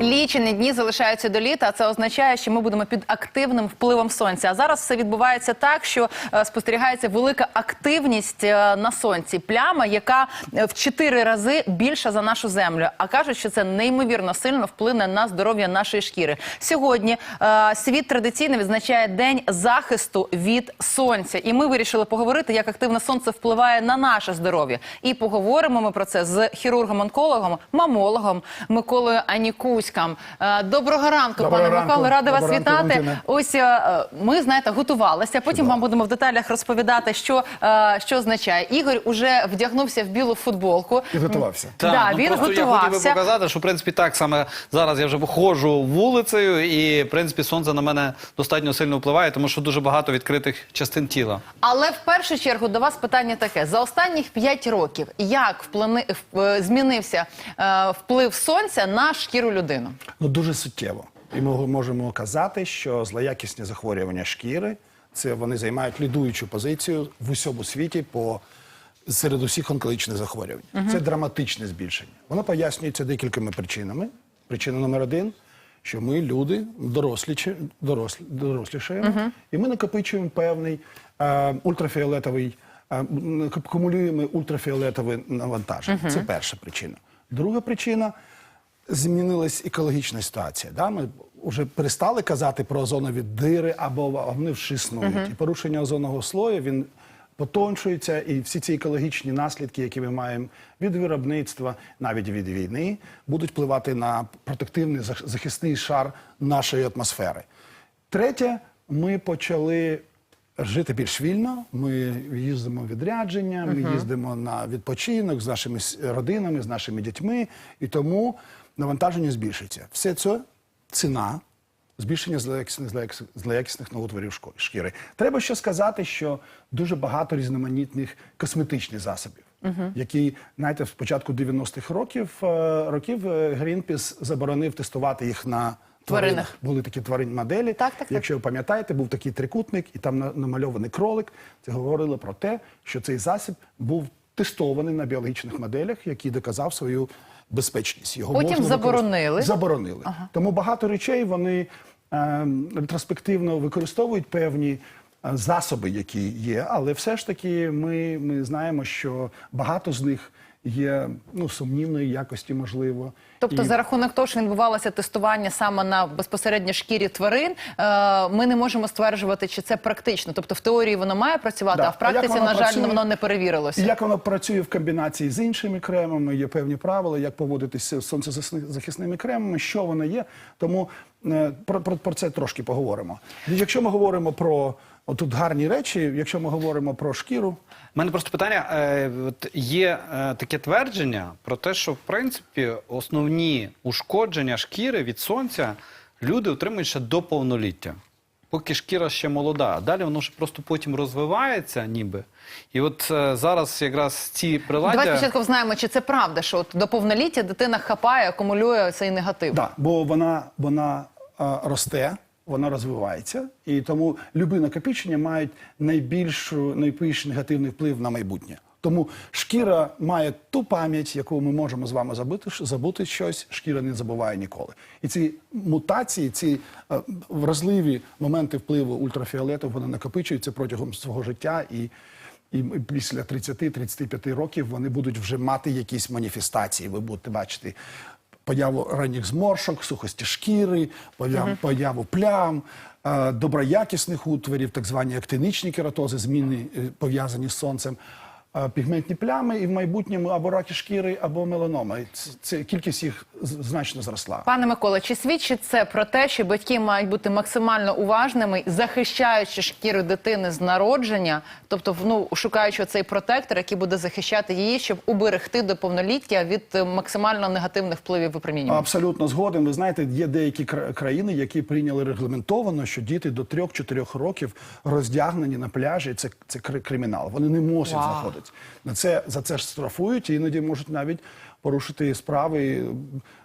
Лічені дні залишаються до літа. а Це означає, що ми будемо під активним впливом сонця. А зараз все відбувається так, що е, спостерігається велика активність е, на сонці. Пляма, яка е, в чотири рази більша за нашу землю. А кажуть, що це неймовірно сильно вплине на здоров'я нашої шкіри. Сьогодні світ традиційно відзначає день захисту від сонця, і ми вирішили поговорити, як активне сонце впливає на наше здоров'я. І поговоримо ми про це з хірургом-онкологом, мамологом Миколою Анікуськом. Е, Доброго ранку, Доброго пане ранку. Миколо. Рада вас ранку, вітати. Валентина. Ось е, ми знаєте, готувалися. Потім вам будемо в деталях розповідати, що, е, що означає. Ігор уже вдягнувся в білу футболку. Підготувався. Да, Так, він ну, просто я хотів готувався. би показати, що в принципі так саме зараз я вже виходжу вулицею, і в принципі сонце на мене достатньо сильно впливає, тому що дуже багато відкритих частин тіла. Але в першу чергу до вас питання таке: за останніх 5 років як вплини, в- змінився е, вплив сонця на шкіру людини? Ну дуже суттєво. І ми можемо казати, що злоякісні захворювання шкіри це вони займають лідуючу позицію в усьому світі по серед усіх онкологічних захворювань. Це драматичне збільшення. Воно пояснюється декількома причинами. Причина номер один. Що ми люди дорослі, дорослі, дорослішаємо, і ми накопичуємо певний е, ультрафіолетовий, е, м, акумулюємо ультрафіолетове навантаження. Це перша причина. Друга причина змінилась екологічна ситуація. Да? Ми вже перестали казати про озонові дири або вони вже існують. І порушення озонового слою він потончується, і всі ці екологічні наслідки, які ми маємо від виробництва, навіть від війни, будуть впливати на протективний захисний шар нашої атмосфери. Третє, ми почали жити більш вільно. Ми їздимо в відрядження, ми їздимо на відпочинок з нашими родинами, з нашими дітьми, і тому навантаження збільшується. Все це ціна. Збільшення злоякісних, злоякісних, злоякісних новотворів шкіри. Треба ще сказати, що дуже багато різноманітних косметичних засобів, які, знаєте, з початку 90-х років, е, років е, Грінпіс заборонив тестувати їх на Тваринах. тваринах. Були такі тварин моделі. Так, так. Якщо ви пам'ятаєте, був такий трикутник, і там на- намальований кролик. Це говорило про те, що цей засіб був тестований на біологічних моделях, який доказав свою безпечність. Його Потім можна заборонили. Заборонили. Заборонили. Тому багато речей вони е, ретроспективно використовують певні. е, Засоби, які є, але все ж таки ми, ми знаємо, що багато з них є ну, сумнівної якості, можливо. Тобто, І- за рахунок того, що відбувалося тестування саме на безпосередньо шкірі тварин, е, ми не можемо стверджувати, чи це практично. Тобто, в теорії воно має працювати, Да. а в практиці, А на жаль, працює? воно не перевірилося. Як воно працює в комбінації з іншими кремами, є певні правила, як поводитися з сонцезахисними кремами, що воно є. Тому е, про, про, про це трошки поговоримо. Якщо ми говоримо про отут гарні речі, якщо ми говоримо про шкіру, У мене просто питання: е, от є е, таке твердження про те, що в принципі основні ушкодження шкіри від сонця люди отримують ще до повноліття. Поки шкіра ще молода, а далі воно ж просто потім розвивається, ніби. І от е, зараз якраз ці приладдя. Давайте спочатку знаємо, чи це правда, що от до повноліття дитина хапає, акумулює цей негатив. да, бо вона, вона росте, вона розвивається, і тому любі накопичення мають найбільшу, найбільш негативний вплив на майбутнє. Тому шкіра має ту пам'ять, яку ми можемо з вами забути, забути щось, шкіра не забуває ніколи. І ці мутації, ці е, вразливі моменти впливу ультрафіолету, вони накопичуються протягом свого життя і. І після 30-35 років вони будуть вже мати якісь маніфестації. Ви будете бачити появу ранніх зморшок, сухості шкіри, появу, появу плям, е, доброякісних утворів, так звані актинічні кератози, зміни е, пов'язані з сонцем. Е, Пігментні плями і в майбутньому або раки шкіри, або ц- Це кількість їх значно зросла. Пане Микола, чи свідчить це про те, що батьки мають бути максимально уважними, захищаючи шкіру дитини з народження, тобто ну, шукаючи цей протектор, який буде захищати її, щоб уберегти до повноліття від е, максимально негативних впливів випромінювання? Абсолютно згоден. Ви знаєте, є деякі кра- країни, які прийняли регламентовано, що діти до 3-4 років роздягнені на пляжі. Це, це кримінал. Вони не мусять Вау. Знаходитися. На це за це ж штрафують і іноді можуть навіть порушити справи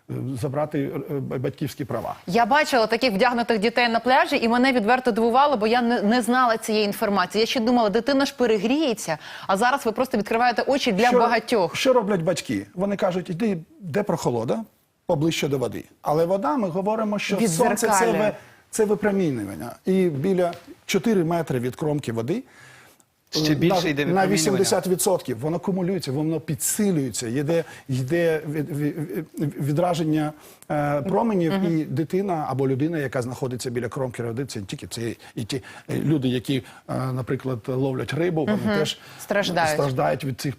е, забрати е, батьківські права. Я бачила таких вдягнутих дітей на пляжі, і мене відверто дивувало, бо я не, не знала цієї інформації. Я ще думала, дитина ж перегріється, а зараз ви просто відкриваєте очі для що, багатьох. Що роблять батьки? Вони кажуть, іди, де прохолода, поближче до води. Але вода, ми говоримо, що сонце це, це випромінювання. І біля 4 метри від кромки води Ще е, більше йде на випромінювання. 80% воно кумулюється, воно підсилюється, йде, йде від, від, від- відраження е, променів, і дитина або людина, яка знаходиться біля кромки води, це тільки це і ті е, люди, які, наприклад, ловлять рибу, вони теж Страждають. страждають від цих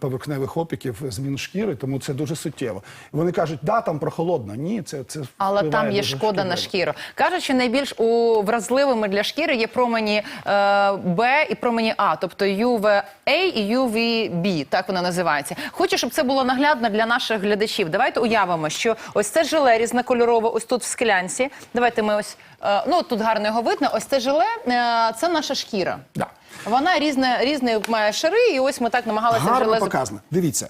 поверхневих опіків, змін шкіри, тому це дуже суттєво. Вони кажуть, да, там прохолодно. Ні, це це Але там є шкода на шкіру. Кажуть, що найбільш у вразливими для шкіри є промені е, Б і промені А, тобто UVA і UVB, так вона називається. Хочу, щоб це було наглядно для наших глядачів. Давайте уявимо, що ось це желе різнокольорове, ось тут в склянці. Давайте ми ось е, ну тут гарно його видно. Ось це желе, е, це наша шкіра. Да. Вона різне, різні має шари, і ось ми так намагалися Гарно желе. показано. Дивіться,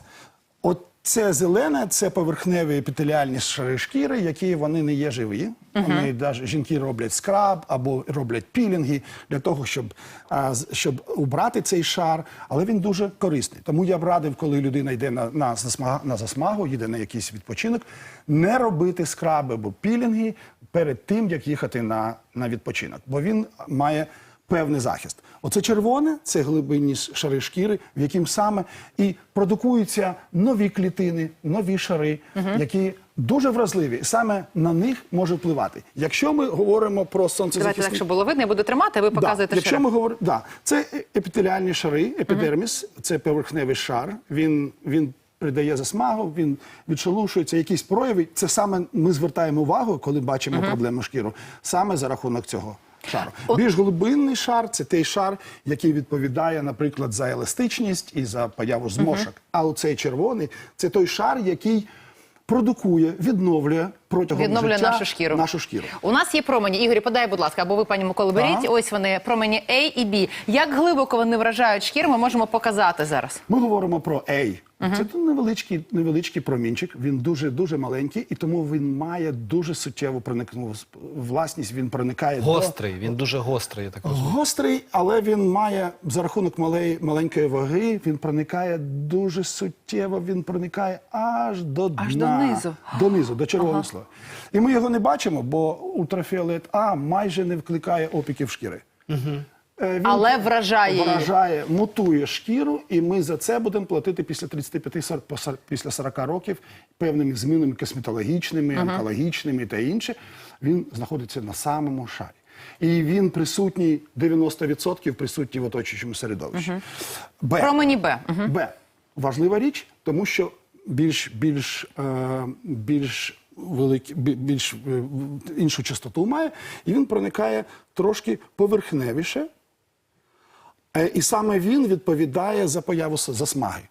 от це зелене, це поверхневі епітеліальні шари шкіри, які вони не є живі. Вони даже жінки роблять скраб або роблять пілінги для того, щоб, а, щоб убрати цей шар, але він дуже корисний. Тому я б радив, коли людина йде на, на, засмага- на засмагу, їде на якийсь відпочинок, не робити скраби або пілінги перед тим, як їхати на, на відпочинок, бо він має певний захист. Оце червоне це глибинні шари шкіри, в яким саме і продукуються нові клітини, нові шари, які дуже вразливі. І Саме на них може впливати. Якщо ми говоримо про Давайте сонцезахисні... так, щоб було видно, я буду тримати, а ви показуєте Да, якщо шари. ми говоримо, да, це е- епітеліальні шари, епідерміс, це поверхневий шар. Він, він придає засмагу, він відшелушується, якісь прояви. Це саме ми звертаємо увагу, коли бачимо проблему шкіру, саме за рахунок цього. Шару. Більш глибинний шар це той шар, який відповідає, наприклад, за еластичність і за появу зморшок. А оцей червоний це той шар, який продукує, відновлює протягом Відновлює життя нашу шкіру. Нашу шкіру. У нас є промені. Ігорі, подай, будь ласка, або ви, пані Микола, беріть. Так. Ось вони промені А і Б. Як глибоко вони вражають шкіру, ми можемо показати зараз. Ми говоримо про A. Це невеличкий, невеличкий промінчик. Він дуже дуже маленький, і тому він має дуже суттєву проникну власність. Він проникає Гострий, він дуже гострий, я так розумію. гострий, але він має за рахунок малої, маленької ваги. Він проникає дуже суттєво. Він проникає аж до дна, Аж донизу. донизу, до червоного слою. І ми його не бачимо, бо ультрафіолет А майже не викликає опіків шкіри. Е, Він Але вражає її. вражає, мутує шкіру, і ми за це будемо платити після 35 по сор- після 40 років певними змінами косметологічними, онкологічними та інше. Він знаходиться на самому шарі. І він присутній 90% присутній в оточуючому середовищі. Б. Промені Б. Мгм. Б. Важлива річ, тому що більш, більш, е, більш великі, бі- більш е, в- іншу частоту має, і він проникає трошки поверхневіше. Е, І саме він відповідає за появу засмаги.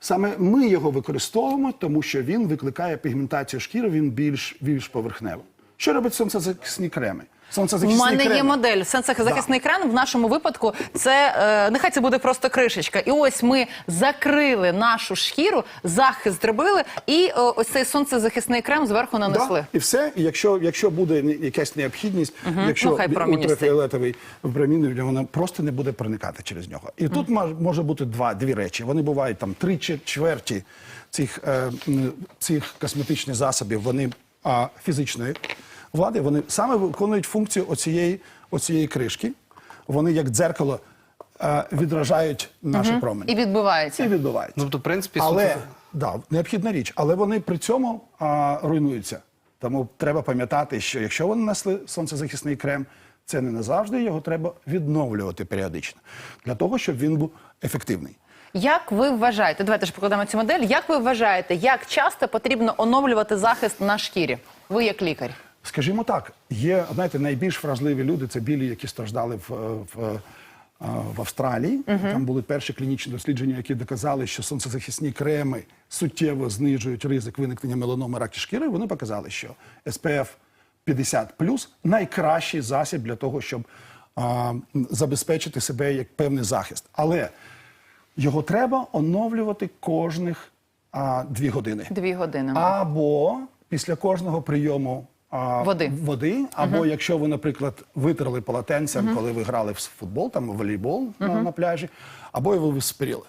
Саме ми його використовуємо, тому що він викликає пігментацію шкіри, він більш, більш поверхневий. Що робить сонцезахисні креми? У мене є креми- модель сенсохизахисний екран. В нашому випадку це е, нехай це буде просто кришечка. І ось ми закрили нашу шкіру, захист зробили, і е, ось цей сонцезахисний крем зверху нанесли. Да, і все. І якщо, якщо буде якась необхідність, якщо Ну, ультрафіолетовий випромінювання, воно просто не буде проникати через нього. І тут мож- може бути два, дві речі. Вони бувають там три чвер- чверті цих, е, цих косметичних засобів, вони а, фізичної влади, вони саме виконують функцію оцієї, оцієї кришки. Вони як дзеркало е, відражають наші промені. І відбивається. І відбувається. Ну, тобто, в принципі, але сонце- да, необхідна річ, але вони при цьому а, руйнуються. Тому треба пам'ятати, що якщо вони несли сонцезахисний крем, це не назавжди його треба відновлювати періодично для того, щоб він був ефективний. Як ви вважаєте? Давайте ж покладемо цю модель. Як ви вважаєте, як часто потрібно оновлювати захист на шкірі? Ви як лікар? Скажімо так, є знаєте, найбільш вразливі люди це білі, які страждали в, в, в Австралії. Там були перші клінічні дослідження, які доказали, що сонцезахисні креми суттєво знижують ризик виникнення меланоми раки шкіри. Вони показали, що SPF 50 найкращий засіб для того, щоб а, забезпечити себе як певний захист. Але його треба оновлювати кожних а, дві години. Дві години. Або після кожного прийому а, Води. води, або якщо ви, наприклад, витерли полотенцем, коли ви грали в футбол, там в волейбол на, на пляжі, або ви спиріли.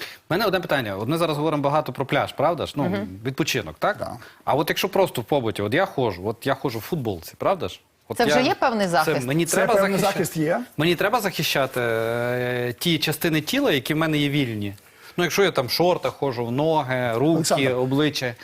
У мене одне питання. От ми зараз говоримо багато про пляж, правда ж? Ну, відпочинок, так? Да. А от якщо просто в побуті, от я ходжу, от я ходжу в футболці, правда ж? От Це я- вже є певний захист? Це мені Це треба певний захищати. захист є. Мені треба захищати е, ті частини тіла, які в мене є вільні. Ну, якщо я там в шортах ходжу, в ноги, руки, Олександр. обличчя.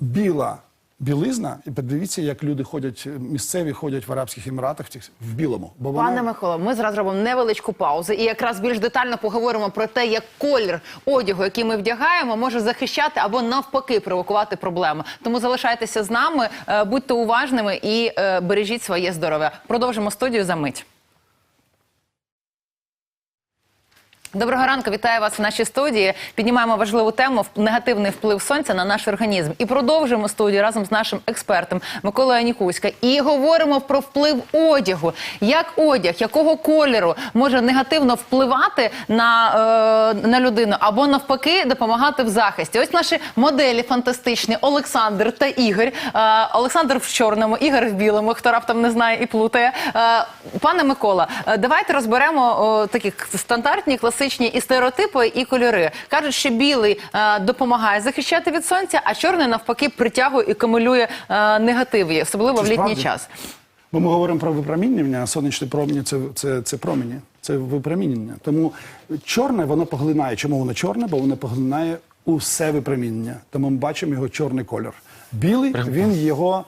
Біла білизна, і подивіться, як люди ходять, місцеві ходять в Арабських Еміратах в, білому. Бо вона- Пане Микола, ми зараз робимо невеличку паузу і якраз більш детально поговоримо про те, як колір одягу, який ми вдягаємо, може захищати або навпаки провокувати проблеми. Тому залишайтеся з нами, е, будьте уважними і е, бережіть своє здоров'я. Продовжимо студію за мить. Доброго ранку, вітаю вас в нашій студії. Піднімаємо важливу тему негативний вплив сонця на наш організм. І продовжуємо студію разом з нашим експертом Миколою Анікуська. І говоримо про вплив одягу. Як одяг, якого кольору може негативно впливати на, е, на людину або навпаки допомагати в захисті. Ось наші моделі фантастичні Олександр та Ігор. Е, Олександр в чорному, Ігор в білому. Хто раптом не знає і плутає. Е, пане Микола, е, давайте розберемо о, такі стандартні, класичні і стереотипи, і кольори. Кажуть, що білий е, допомагає захищати від сонця, а чорний навпаки притягує і камелює е, негативи, особливо Це в літній справді? час. Бо ми говоримо про випромінювання, а сонячні промені це, це, це промені, це випромінення. Тому чорне воно поглинає. Чому воно чорне? Бо воно поглинає усе випромінення. Тому ми бачимо його чорний кольор. Білий він його.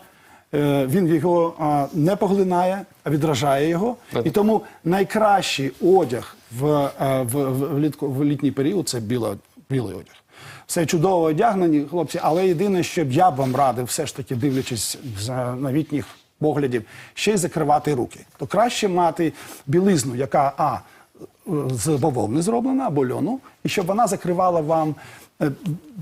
е, Він його а, не поглинає, а відражає його. І тому найкращий одяг в, е, в, в, влітку- в літній період це біло, білий одяг. Все чудово одягнені, хлопці, але єдине, що б я б вам радив, все ж таки дивлячись за новітніх поглядів, ще й закривати руки. То краще мати білизну, яка а з бавовни зроблена або льону, і щоб вона закривала вам е,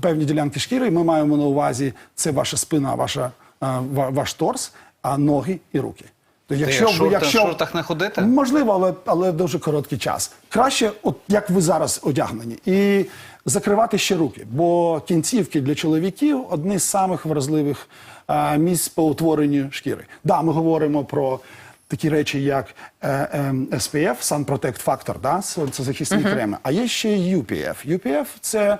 певні ділянки шкіри. Ми маємо на увазі це ваша спина, ваша, е, ваш торс, а ноги і руки. То як, шорти- в шортах не ходити? Можливо, але, але дуже короткий час. Краще, от як ви зараз одягнені, і закривати ще руки, бо кінцівки для чоловіків одні з самих вразливих а, місць по утворенню шкіри. Да, ми говоримо про такі речі, як е, е, SPF, Sun Protect Factor, да, сонцезахисні креми. А є ще UPF. UPF – це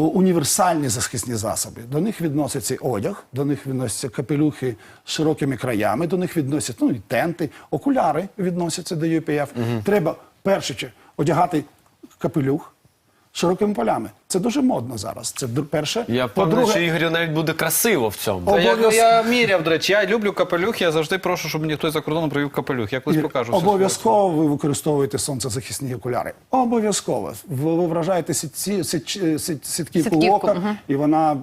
універсальні захисні засоби. До них відноситься одяг, до них відносяться капелюхи з широкими краями, до них відносяться ну, і тенти, окуляри відносяться до UPF. Треба перше одягати капелюх з широкими полями. Це дуже модно зараз. Це перше. Я впевнений, що Ігорю навіть буде красиво в цьому. Та я, Обов'яз- я міряв, до речі, я люблю капелюх, я завжди прошу, щоб мені хтось за кордоном привів капелюх. Я колись покажу. все Обов'язково ви використовуєте сонцезахисні окуляри. Обов'язково. Ви, ви вражаєте сітці, сіт, сіт, сітківку Сітківку, ока, мгм. і вона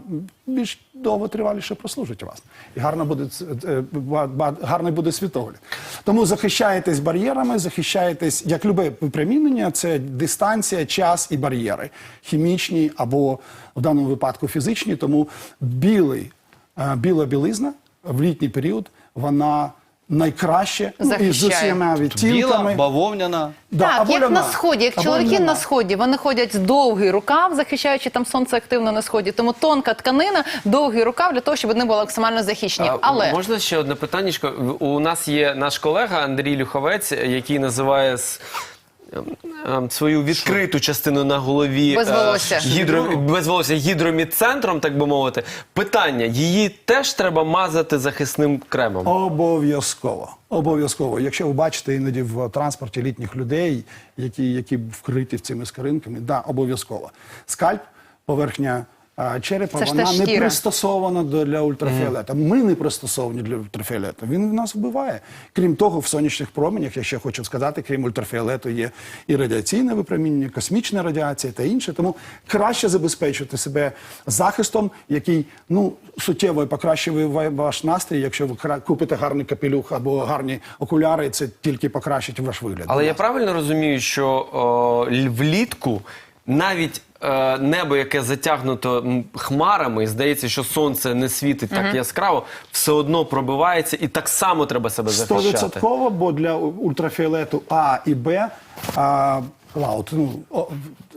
більш довго триваліше прослужить у вас. І гарно буде, ц- е, ба- ба- гарний буде світогляд. Тому захищаєтесь бар'єрами, захищаєтесь, як любе випромінення, це дистанція, час і бар'єри. Хімічні або в даному випадку фізичні. Тому білий, е, біла білизна в літній період, вона найкраще ну, і з усіма Біла, бавовняна. Да, так, або як ляна, на сході, як або чоловіки ляна. на сході, вони ходять з довгий рукав, захищаючи там сонце активно на сході. Тому тонка тканина, довгий рукав для того, щоб вони були максимально захищені. А, Але Можна ще одне питаннячко? У нас є наш колега Андрій Люховець, який називає свою відкриту частину на голові Без е, волосся. гідро, без волосся гідроміцентром, так би мовити. Питання: її теж треба мазати захисним кремом. Обов'язково. Обов'язково. Якщо ви бачите іноді в транспорті літніх людей, які, які вкриті цими скаринками, да, обов'язково. Скальп, поверхня черепа, Це вона не шкіра. пристосована до, для ультрафіолету. Ми не пристосовані для ультрафіолету. Він нас вбиває. Крім того, в сонячних променях, я ще хочу сказати, крім ультрафіолету, є і радіаційне випромінення, космічна радіація та інше. Тому краще забезпечити себе захистом, який ну суттєво покращує ваш настрій. Якщо ви кра- купите гарний капелюх або гарні окуляри, це тільки покращить ваш вигляд. Але я правильно розумію, що о, влітку навіть е, небо, яке затягнуто хмарами, і здається, що сонце не світить так яскраво, все одно пробивається, і так само треба себе захищати. Стовідсотково, бо для ультрафіолету А і Б а, Клауд, ну, о,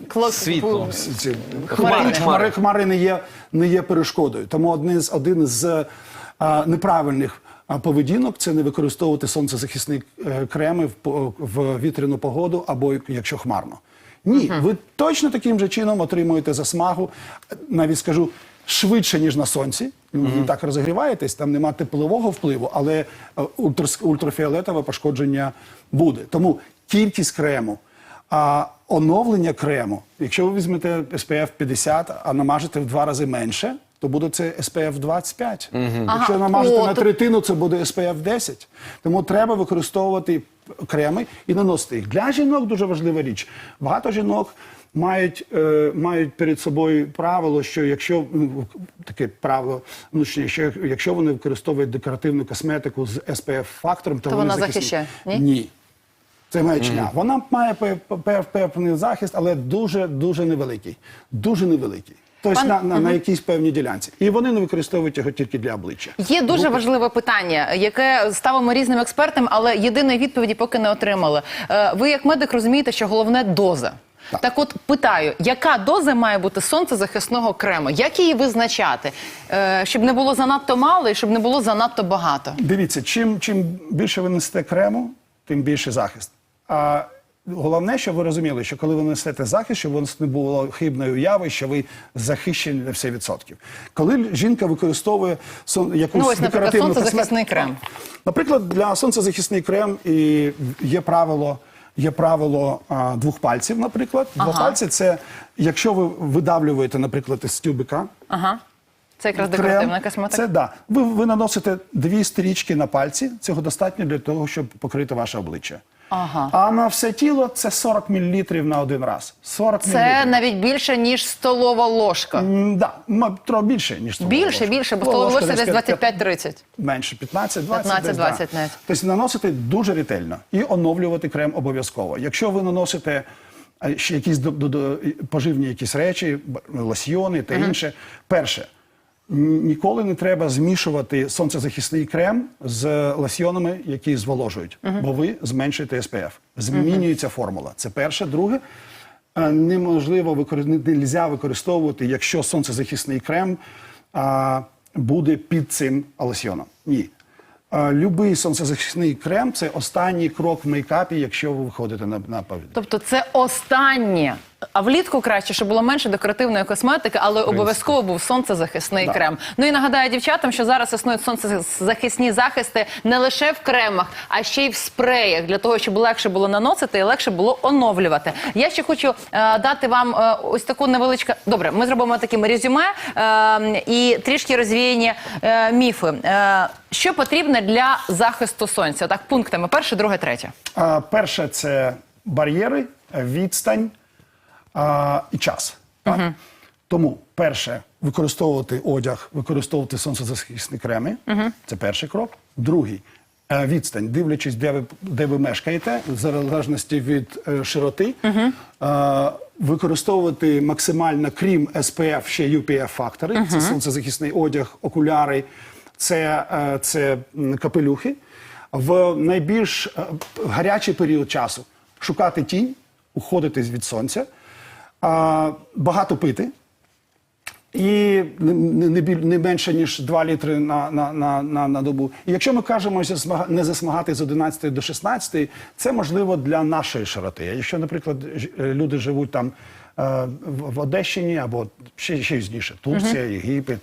Кло- Світло. ці- ці- Хмари. хмари, хмари, хмари не, є, не є перешкодою. Тому один з, один з а, неправильних поведінок це не використовувати сонцезахисні е, креми в, вітряну погоду або якщо хмарно. Ні, ви точно таким же чином отримуєте засмагу, навіть скажу, швидше, ніж на сонці. Ви так розігріваєтесь, там нема теплового впливу, але е, ультрафіолетове пошкодження буде. Тому кількість крему. А оновлення крему, якщо ви візьмете SPF 50, а намажете в два рази менше, то буде це SPF 25. Якщо намажете О, на то- третину, це буде SPF 10. Тому треба використовувати креми і наносити їх. Для жінок дуже важлива річ. Багато жінок мають, е, мають перед собою правило, що якщо ну, таке правило, ну що якщо, якщо вони використовують декоративну косметику з SPF фактором, то, То вони вона захисні. захищає, ні? Ні. Це маячня. Вона має пев- певний захист, але дуже дуже невеликий. Дуже невеликий. Тобто Пан- на, на, на якійсь певній ділянці. І вони не використовують його тільки для обличчя. Є дуже важливе питання, яке ставимо різним експертам, але єдиної відповіді поки не отримали. Е, Ви як медик розумієте, що головне доза. Так. Так. от питаю, яка доза має бути сонцезахисного крему? Як її визначати? Е, щоб не було занадто мало і щоб не було занадто багато. Дивіться, чим, чим більше ви несете крему, тим більше захист. А головне, щоб ви розуміли, що коли ви несете захист, щоб у вас не було хибної уяви, що ви захищені на всі відсотків. Коли жінка використовує сон, якусь Ну, ось, наприклад, декоративну сонцезахисний крем. Наприклад, для сонцезахисний крем і є правило. Є правило а, двох пальців, наприклад. Два пальці це якщо ви видавлюєте, наприклад, із тюбика, Ага. Це якраз декоративна косметика. Це да. Ви, ви наносите дві стрічки на пальці. Цього достатньо для того, щоб покрити ваше обличчя. Ага. А на все тіло це 40 мл на один раз. 40 Це мл. навіть більше, ніж столова ложка. М, Да, м, трохи більше, ніж столова Більше, ложка. більше, бо Столова ложка десь п'ят- 25-30. Менше 15-20. 15-20 десь, да. навіть. Тобто наносити дуже ретельно і оновлювати крем обов'язково. Якщо ви наносите е, ще якісь до, до, до- поживні якісь речі, б- лосьйони та інше, перше. Ніколи не треба змішувати сонцезахисний крем з лосьйонами, які зволожують, бо ви зменшуєте SPF. Змінюється формула. Це перше. Друге, е, неможливо викор... нельзя використовувати, якщо сонцезахисний крем а, буде під цим лосьйоном. Ні. Любий сонцезахисний крем це останній крок в мейкапі, якщо ви виходите на, на повітря. Тобто це останнє. А влітку краще, щоб було менше декоративної косметики, але обов'язково був сонцезахисний Да. крем. Ну і нагадаю дівчатам, що зараз існують сонцезахисні захисти не лише в кремах, а ще й в спреях, для того, щоб легше було наносити і легше було оновлювати. Я ще хочу е, дати вам е, ось таку невеличку. Добре, ми зробимо таким резюме е, і трішки розвіяні е, міфи. Е, що потрібно для захисту сонця? Так, пунктами: перше, друге, третє. Перше це бар'єри, відстань а, і час. Так? Тому, перше, використовувати одяг, використовувати сонцезахисні креми. Це перший крок. Другий е, відстань, дивлячись, де ви, де ви мешкаєте, в залежності від е, широти. Е, використовувати максимально, крім SPF, ще UPF фактори. Це сонцезахисний одяг, окуляри, це, е, це капелюхи. В найбільш е, гарячий період часу шукати тінь, уходити від сонця, а, багато пити. І не, не, не, біль- не менше ніж 2 літри на, на, на, на, на добу. І якщо ми кажемо не засмагати з 11 до 16, це можливо для нашої широти. Якщо, наприклад, е, люди живуть там е, в, Одещині або ще, ще пізніше, Турція, Єгипет,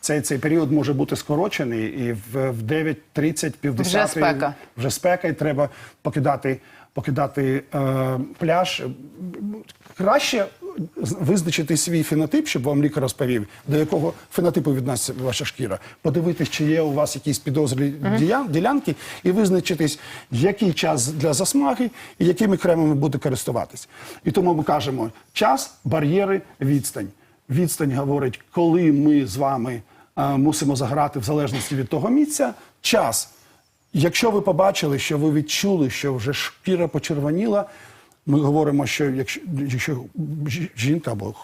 цей, цей період може бути скорочений, і в, в 9.30, півдесятої Вже спека. вже спека, і треба покидати, покидати е, пляж. Краще визначити свій фенотип, щоб вам лікар розповів, до якого фенотипу відноситься ваша шкіра. Подивитись, чи є у вас якісь підозрі дія- ділянки, і визначитись, який час для засмаги і якими кремами буде користуватись. І тому ми кажемо: час, бар'єри, відстань. Відстань говорить, коли ми з вами е, мусимо заграти в залежності від того місця. Час. Якщо ви побачили, що ви відчули, що вже шкіра почервоніла, ми говоримо, що якщо, якщо жінка або,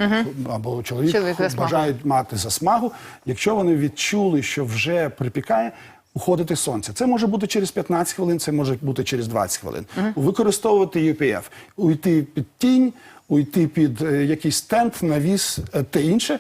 або чоловік, Чоловік бажають мати засмагу, якщо вони відчули, що вже припікає, уходити з сонця. Це може бути через 15 хвилин, це може бути через 20 хвилин. Використовувати UPF, уйти під тінь, уйти під е, якийсь тент, навіс е, та інше.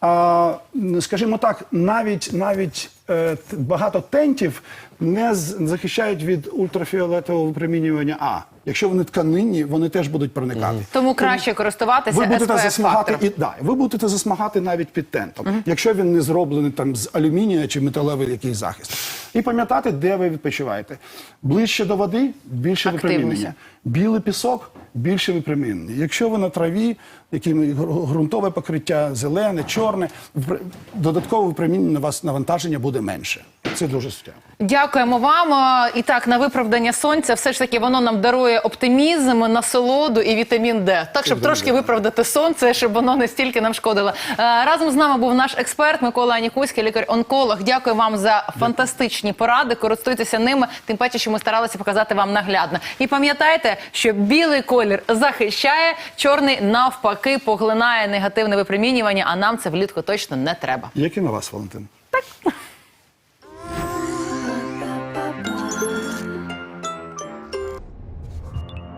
А, скажімо так, навіть навіть е, багато тентів не з- захищають від ультрафіолетового випромінювання А. Якщо вони тканинні, вони теж будуть проникати. Тому краще користуватися Ви будете засмагати і да, ви будете засмагати навіть під тентом, якщо він не зроблений там з алюмінія чи металевий якийсь захист. І пам'ятати, де ви відпочиваєте. Ближче до води більше Активніше. випромінення. Білий пісок більше випромінення. Якщо ви на траві, яким гру- ґрунтове покриття, зелене, чорне, впр- додаткове випромінення на вас навантаження буде менше. Це дуже суттєво. Дякуємо вам. Е, І так, на виправдання сонця, все ж таки воно нам дарує оптимізм, насолоду і вітамін Д. Так, щоб трошки виправдати сонце, щоб воно не стільки нам шкодило. Е, Разом з нами був наш експерт Микола Анікуський, лікар-онколог. Дякую вам за фантастичні поради. Користуйтеся ними, тим паче, що ми старалися показати вам наглядно. І пам'ятайте, що білий колір захищає, чорний навпаки поглинає негативне випромінювання. А нам це влітку точно не треба. Як і на вас, Валентин?